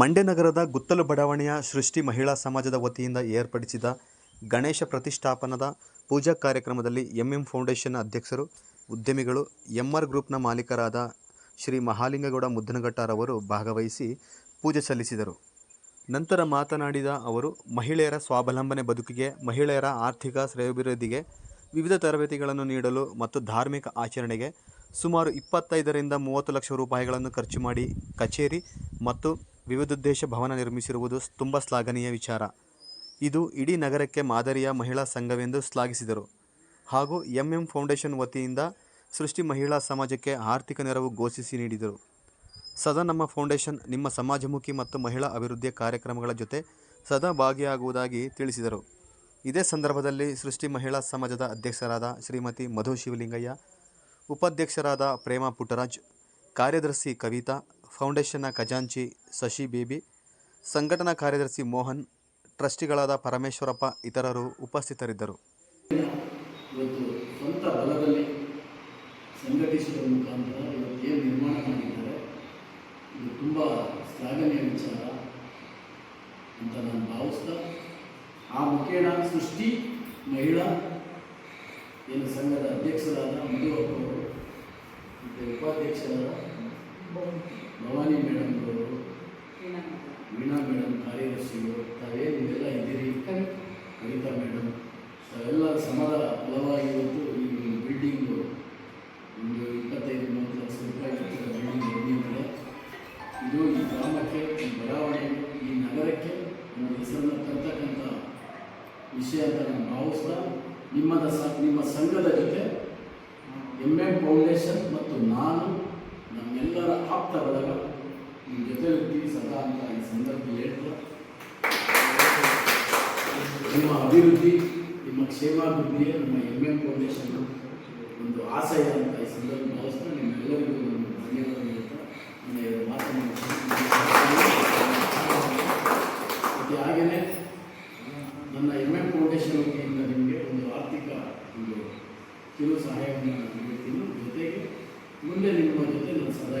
ಮಂಡ್ಯ ನಗರದ ಗುತ್ತಲು ಬಡಾವಣೆಯ ಸೃಷ್ಟಿ ಮಹಿಳಾ ಸಮಾಜದ ವತಿಯಿಂದ ಏರ್ಪಡಿಸಿದ ಗಣೇಶ ಪ್ರತಿಷ್ಠಾಪನದ ಪೂಜಾ ಕಾರ್ಯಕ್ರಮದಲ್ಲಿ ಎಂಎಂ ಫೌಂಡೇಶನ್ ಅಧ್ಯಕ್ಷರು, ಉದ್ಯಮಿಗಳು, ಎಂಆರ್ ಗ್ರೂಪ್ನ ಮಾಲೀಕರಾದ ಶ್ರೀ ಮಹಾಲಿಂಗಗೌಡ ಮುದ್ದನಘಟ್ಟರವರು ಭಾಗವಹಿಸಿ ಪೂಜೆ ಸಲ್ಲಿಸಿದರು. ನಂತರ ಮಾತನಾಡಿದ ಅವರು, ಮಹಿಳೆಯರ ಸ್ವಾವಲಂಬನೆ ಬದುಕಿಗೆ, ಮಹಿಳೆಯರ ಆರ್ಥಿಕ ಶ್ರೇಯಾಭಿವೃದ್ಧಿಗೆ, ವಿವಿಧ ತರಬೇತಿಗಳನ್ನು ನೀಡಲು ಮತ್ತು ಧಾರ್ಮಿಕ ಆಚರಣೆಗೆ ಸುಮಾರು ಇಪ್ಪತ್ತೈದರಿಂದ ಮೂವತ್ತು ಲಕ್ಷ ರೂಪಾಯಿಗಳನ್ನು ಖರ್ಚು ಮಾಡಿ ಕಚೇರಿ ಮತ್ತು ವಿವಿಧೋದ್ದೇಶ ಭವನ ನಿರ್ಮಿಸಿರುವುದು ತುಂಬ ಶ್ಲಾಘನೀಯ ವಿಚಾರ. ಇದು ಇಡೀ ನಗರಕ್ಕೆ ಮಾದರಿಯ ಮಹಿಳಾ ಸಂಘವೆಂದು ಶ್ಲಾಘಿಸಿದರು. ಹಾಗೂ ಎಂಎಂ ಫೌಂಡೇಶನ್ ವತಿಯಿಂದ ಸೃಷ್ಟಿ ಮಹಿಳಾ ಸಮಾಜಕ್ಕೆ ಆರ್ಥಿಕ ನೆರವು ಘೋಷಿಸಿ ನೀಡಿದರು. ಸದಾ ನಮ್ಮ ಫೌಂಡೇಶನ್ ನಿಮ್ಮ ಸಮಾಜಮುಖಿ ಮತ್ತು ಮಹಿಳಾ ಅಭಿವೃದ್ಧಿಯ ಕಾರ್ಯಕ್ರಮಗಳ ಜೊತೆ ಸದಾ ಭಾಗಿಯಾಗುವುದಾಗಿ ತಿಳಿಸಿದರು. ಇದೇ ಸಂದರ್ಭದಲ್ಲಿ ಸೃಷ್ಟಿ ಮಹಿಳಾ ಸಮಾಜದ ಅಧ್ಯಕ್ಷರಾದ ಶ್ರೀಮತಿ ಮಧು ಶಿವಲಿಂಗಯ್ಯ, ಉಪಾಧ್ಯಕ್ಷರಾದ ಪ್ರೇಮ ಪುಟ್ಟರಾಜ್, ಕಾರ್ಯದರ್ಶಿ ಕವಿತಾ ಫೌಂಡೇಶನ್ನ ಖಜಾಂಚಿ ಶಶಿ ಬೇಬಿ, ಸಂಘಟನಾ ಕಾರ್ಯದರ್ಶಿ ಮೋಹನ್, ಟ್ರಸ್ಟಿಗಳಾದ ಪರಮೇಶ್ವರಪ್ಪ ಇತರರು ಉಪಸ್ಥಿತರಿದ್ದರು. ಆ ಸೃಷ್ಟಿ, ಮಹಿಳಾ, ಏನು ಸಂಘದ ಅಧ್ಯಕ್ಷರಾದ ಮಧು ಅವರು, ಮತ್ತು ಉಪಾಧ್ಯಕ್ಷರಾದ ಭವಾನಿ ಮೇಡಮ್ ಅವರು ವೀಣಾ ಮೇಡಮ್ ಕಾರ್ಯದರ್ಶಿಗಳು ತಾವೇನು ಇದೆಲ್ಲ ಇದ್ದೀರಿ? ಕವಿತಾ. ಮೇಡಮ್ ತಾವೆಲ್ಲ ಸಮದ ಫಲವಾಗಿ ಇವತ್ತು ಈ ಬಿಲ್ಡಿಂಗು ಒಂದು ಇಪ್ಪತ್ತೈದು ಮೂವತ್ತು ಲಕ್ಷ ರೂಪಾಯಿ ಬಿಲ್ಡಿಂಗ್ ನಿರ್ಮಿಸಿದೆ ಇದು ಈ ಗ್ರಾಮಕ್ಕೆ ಈ ಬಡಾವಣೆ ಈ ನಗರಕ್ಕೆ ಒಂದು ಹೆಸರನ್ನು ತರ್ತಕ್ಕಂಥ ವಿಷಯ ಅಂತ ನಾನು ಭಾವಿಸ್ತಾ ನಿಮ್ಮದ ಸ ನಿಮ್ಮ ಸಂಘದ ಜೊತೆ ಎಂ ಎಂ ಫೌಂಡೇಶನ್ ಮತ್ತು ನಾನು ಆಪ್ತ ಬಳಗ ನಿಮ್ಮ ಜೊತೆ ಇರ್ತೀವಿ ಸದಾ ಅಂತ ಈ ಸಂದರ್ಭ ಹೇಳ್ತಾ, ನಿಮ್ಮ ಅಭಿವೃದ್ಧಿ, ನಿಮ್ಮ ಕ್ಷೇಮಾಭಿವೃದ್ಧಿಯೇ ನಮ್ಮ ಎಂ ಫೌಂಡೇಶನ್ ಒಂದು ಆಶಯ ಅಂತ ಈ ಸಂದರ್ಭ ಭಾವಿಸ್ತಾ, ನಿಮ್ಮೆಲ್ಲರಿಗೂ ನಾನು ಧನ್ಯವಾದ ಹೇಳ್ತಾ ಮತ್ತು ಹಾಗೆಯೇ ನನ್ನ ಎಂ ಎಂ ಫೌಂಡೇಶನ್ ವತಿಯಿಂದ ನಿಮಗೆ ಒಂದು ಆರ್ಥಿಕ ಒಂದು ಕಿರು ಸಹಾಯವನ್ನು ನಾನು ನೀಡ್ತೀನಿ ಜೊತೆಗೆ ಮುಂದೆ ನಿಮ್ಮ ಜೊತೆ ನಾನು ಸದಾ